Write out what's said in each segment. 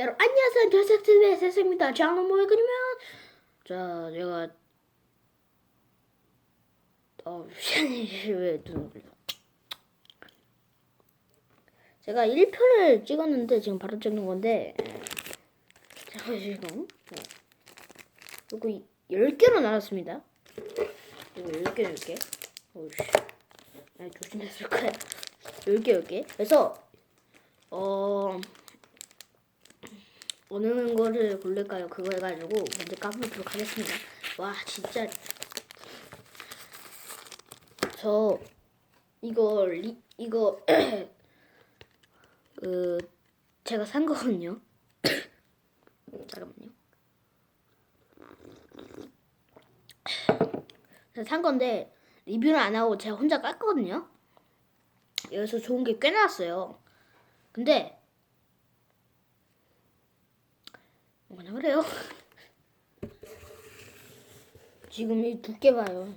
여러분 안녕하세요. 저세트의 세스입니다. 저는 뭐에 그러면? 자 제가 어왜 눈을 굴려 제가 1편을 찍었는데 지금 바로 찍는 건데 제가 지금 네. 이거 10개로 나눴습니다. 이거 10개 10개. 오우씨. 아니 조심했을 거야. 10개 10개. 그래서 어 어느 거를 고를까요? 그거 해가지고 먼저 까보도록 하겠습니다. 와 진짜 저 이거 리, 이거 그 제가 산 거거든요. 잠깐만요. 산 건데 리뷰를 안 하고 제가 혼자 깠거든요. 여기서 좋은 게 꽤 나왔어요. 근데 뭐냐 그래요? 지금 이 두께 봐요.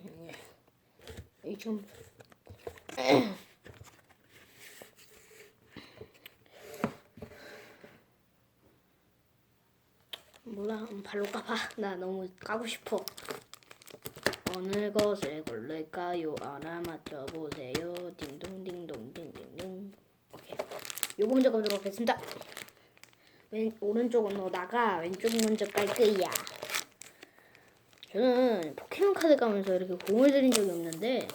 이 좀. 몰라, 발로 까봐. 나 너무 까고 싶어. 어느 것을 고를까요? 하나 맞춰보세요. 딩동딩동 딩딩동. 오케이. 요거 먼저 가보도록 하겠습니다. 왼 오른쪽은 너다가 왼쪽 먼저 깔 거야. 저는 포켓몬 카드 가면서 이렇게 공을 들인 적이 없는데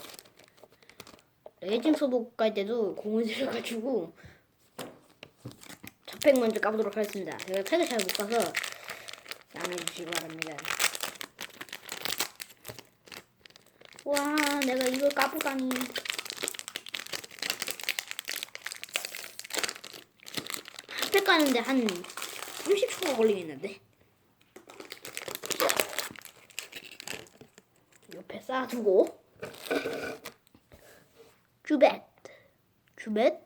레이징 소복 갈 때도 공을 들여가지고 첫팩 먼저 까보도록 하겠습니다. 제가 팩을 잘못 가서 양해해 주시기 바랍니다. 와, 내가 이걸 까보다니. 팩 가는데 한 30초가 걸리겠는데? 옆에 쌓아두고. 주벳. 주벳?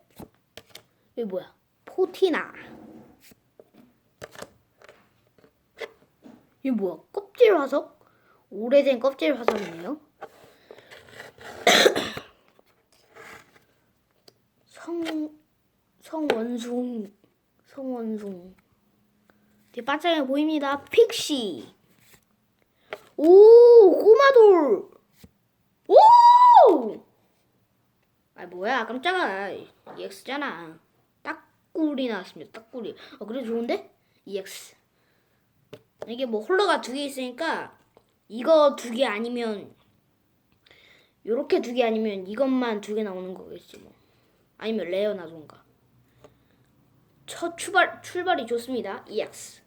이게 뭐야? 포티나. 이게 뭐야? 껍질 화석? 오래된 껍질 화석이네요. 성 성원숭 성원숭 뒤에 반짝이 보입니다. 픽시. 오 꼬마돌. 오! 아 뭐야? 깜짝아. EX잖아. 딱꿀이 나왔습니다. 딱꿀이. 어 그래 좋은데? EX. 이게 뭐 홀러가 두 개 있으니까 이거 두 개 아니면 요렇게 두 개 아니면 이것만 두 개 나오는 거겠지 뭐. 아니면 레어 나던가 첫 출발 출발이 좋습니다 EX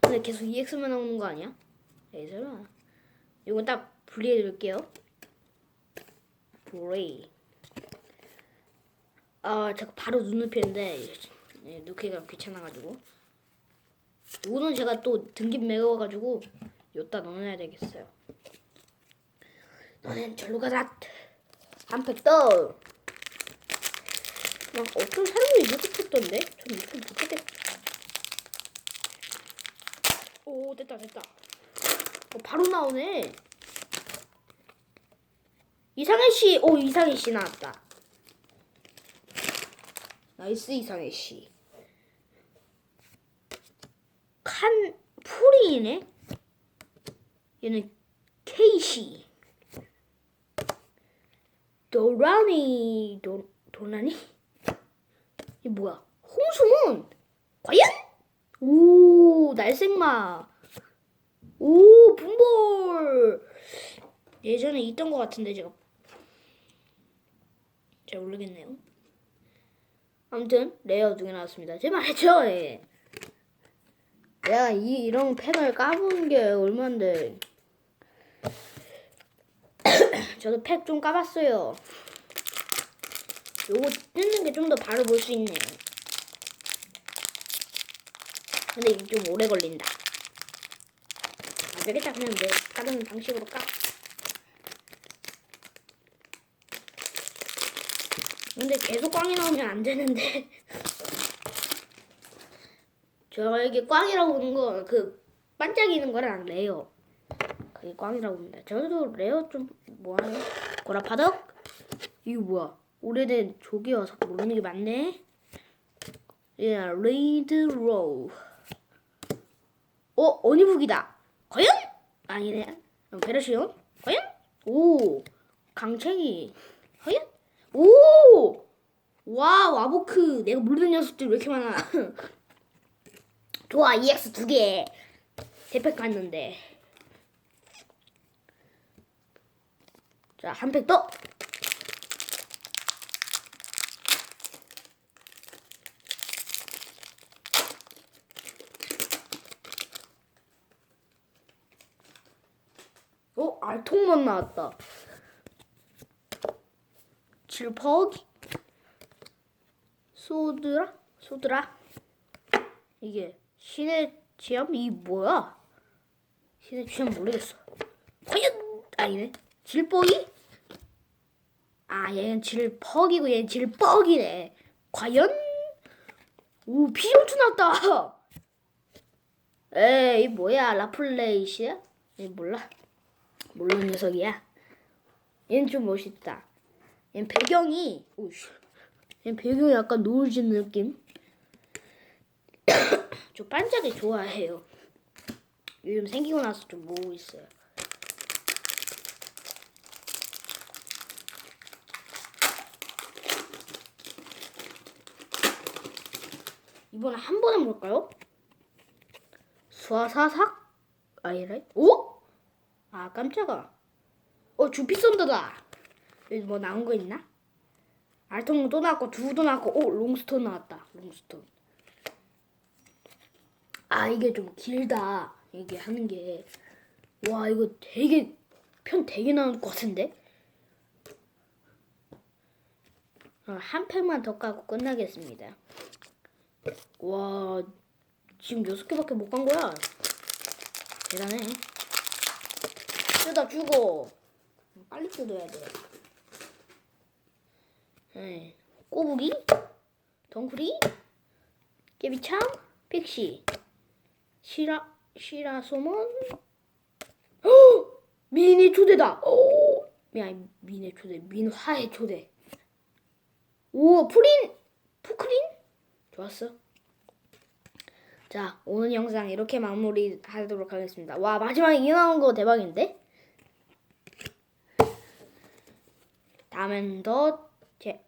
근데 계속 EX만 나오는 거 아니야? 에이 설마 이건 딱 분리해 드릴게요. 브레이. 아, 제가 바로 눈을 피는데 네, 놓기가 귀찮아가지고. 이거는 제가 또 등기 매워가지고 여기다 넣어놔야 되겠어요. 너넨 절로 가자. 한팩 떠. 막 어떤 사람이 이렇게 쳤던데? 전 이렇게 못했대. 오, 됐다, 됐다. 어, 바로 나오네. 이상해 씨, 오 이상해 씨 나왔다. 나이스 이상해 씨. 칸 풀이네. 얘는 케이시. 도라니 도 도라니? 이 뭐야? 홍수문? 과연? 오 날생마. 오 분볼. 예전에 있던 것 같은데 제가 잘 모르겠네요. 아무튼 레어 두 개 나왔습니다. 제 말했죠. 예. 내가 이 이런 팩을 까보는 게 얼마인데. 저도 팩 좀 까봤어요. 요거 뜯는 게 좀 더 바로 볼 수 있네요. 근데 이게 좀 오래 걸린다. 안 되겠다 그냥 내 까는 방식으로 까. 근데 계속 꽝이 나오면 안 되는데. 저에게 꽝이라고 하는 거, 그, 반짝이는 거랑 레어. 그게 꽝이라고 합니다. 저도 레어 좀, 뭐하네? 고라파덕? 이거 뭐야? 오래된 조개 와서 모르는 게 많네? 예, 레이드 로우. 어 어니북이다. 과연? 아니네. 베르시온? 과연? 오 강챙이. 과연? 오! 와 와보크 내가 모르는 녀석들 왜 이렇게 많아? 좋아 EX 두 개. 대팩 갔는데. 자, 한 팩 더. 어, 알통만 나왔다. 질퍽이. 소드라? 소드라? 이게 신의 취함? 이 뭐야? 신의 취함 모르겠어. 과연 아니네. 질뻑이? 아 얘는 질퍽이고 얘는 질뻑이네. 과연? 오 피존투 나왔다. 에이 뭐야 라플레이시야? 얘 몰라. 모르는 녀석이야. 얘는 좀 멋있다. 얘는 배경이 오씨. 얘는 배경이 약간 노을 짓는 느낌. 저 반짝이 좋아해요. 요즘 생기고 나서 좀 모으고 있어요. 이번에 한 번에 볼까요? 수아사삭 아이라이? 오? 아 깜짝아. 어 주피선더다. 여기 뭐 나온 거 있나? 알통도 또 나왔고 두도 나왔고 오 롱스톤 나왔다. 롱스톤. 아 이게 좀 길다. 이게 하는 게. 와 이거 되게 편 되게 나올 것 같은데? 어, 한 팩만 더 까고 끝나겠습니다. 와 지금 여섯 개밖에 못 간 거야. 대단해. 뜯어 주고 빨리 뜯어야 돼. 네. 꼬부기, 덩크리, 깨비창, 픽시, 시라 시라 소몬, 헉! 미니 초대다. 오, 야 미니 초대, 민화의 초대. 오 프린, 푸크린, 좋았어. 자, 오늘 영상 이렇게 마무리하도록 하겠습니다. 와, 마지막에 이 나온 거 대박인데? 다음엔 더 제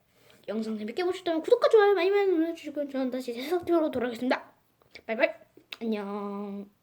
영상 재밌게 보셨다면 구독과 좋아요 많이 많이 눌러주시고 저는 다시 새 상태로 돌아오겠습니다. 바이바이. 안녕.